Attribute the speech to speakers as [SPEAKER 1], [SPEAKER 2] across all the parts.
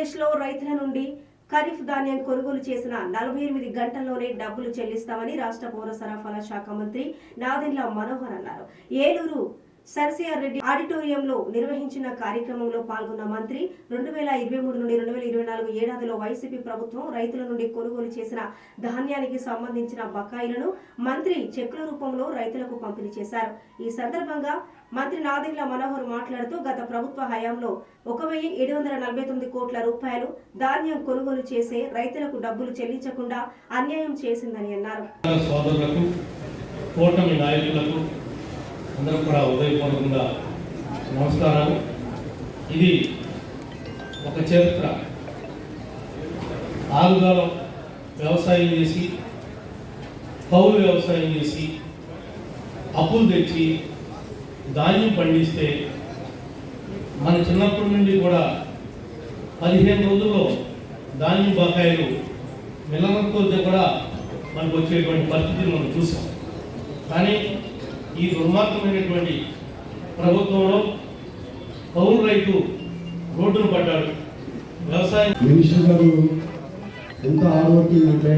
[SPEAKER 1] ఆంధ్రప్రదేశ్లో రైతుల నుండి ఖరీఫ్ ధాన్యం కొనుగోలు చేసిన నలభై ఎనిమిది గంటల్లోనే డబ్బులు చెల్లిస్తామని రాష్ట్ర పౌర సరఫరా శాఖ మంత్రి నాదెండ్ల మనోహర్ అన్నారు. ఏలూరు సర్సిఆర్ రెడ్డి ఆడిటోరియంలో నిర్వహించిన కార్యక్రమంలో పాల్గొన్న మంత్రి రెండు వేల ఇరవై మూడు నుండి రెండు వేల ఇరవై నాలుగు ఏడాదిలో వైసీపీ ప్రభుత్వం రైతుల నుండి కొనుగోలు చేసిన ధాన్యానికి సంబంధించిన బకాయిలను మంత్రి చెక్కుల రూపంలో రైతులకు పంపిణీ చేశారు. ఈ సందర్భంగా మంత్రి నాదెండ్ల మనోహర్ మాట్లాడుతూ గత ప్రభుత్వ హయాంలో ఒక వెయ్యి ఏడు వందల నలభై తొమ్మిది కోట్ల రూపాయలు ధాన్యం కొనుగోలు చేసే రైతులకు డబ్బులు చెల్లించకుండా అన్యాయం చేసిందని అన్నారు.
[SPEAKER 2] కూటమి నాయకులకు అందరూ కూడా ఉదయపూర్వకంగా నమస్కారాలు. ఇది ఒక చరిత్ర. ఆరుగాలం వ్యవసాయం చేసి కౌలు వ్యవసాయం చేసి అప్పులు తెచ్చి ధాన్యం పండిస్తే మన చిన్నప్పటి నుండి కూడా పదిహేను రోజుల్లో ధాన్యం బకాయిలు మిల్లలతో కూడా మనకు వచ్చేటువంటి పరిస్థితిని మనం చూసాం. కానీ ఈ దుర్మార్గమైనటువంటి ప్రభుత్వంలో కౌలు రైతు రోడ్డును పడ్డాడు వ్యవసాయం
[SPEAKER 3] మినిస్టర్ గారు ఎంత హార్డ్ వర్కింగ్ అంటే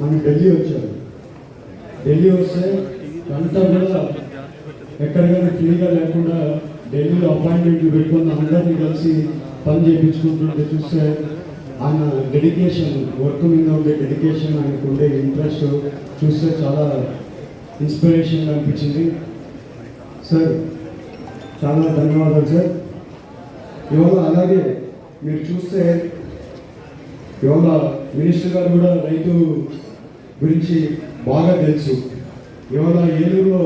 [SPEAKER 3] మన ఢిల్లీ వచ్చారు. ఢిల్లీ వస్తే గంట కూడా ఎక్కడికైనా ఫ్రీగా లేకుండా ఢిల్లీలో అపాయింట్మెంట్లు పెట్టుకుని అందరినీ కలిసి పని చేయించుకుంటుంటే చూస్తే ఆయన డెడికేషన్ వర్క్ మీద ఉండే డెడికేషన్ ఆయనకు ఉండే ఇంట్రెస్ట్ చూస్తే చాలా ఇన్స్పిరేషన్ అనిపించింది సార్ చాలా ధన్యవాదాలు సార్. ఇవాళ అలాగే మీరు చూస్తే ఇవాళ మినిస్టర్ గారు కూడా రైతు గురించి బాగా తెలుసు. ఇవాళ ఏలూరులో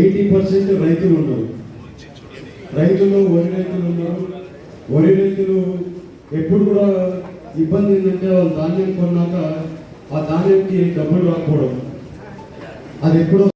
[SPEAKER 3] ఎయిటీ పర్సెంట్ రైతులు ఉన్నారు. రైతులు వరి రైతులు ఉన్నారు. వరి రైతులు ఎప్పుడు కూడా ఇబ్బంది ఏంటంటే వాళ్ళు ధాన్యం కొన్నాక ఆ ధాన్యానికి డబ్బులు రాకపోవడం. అది ఎప్పుడో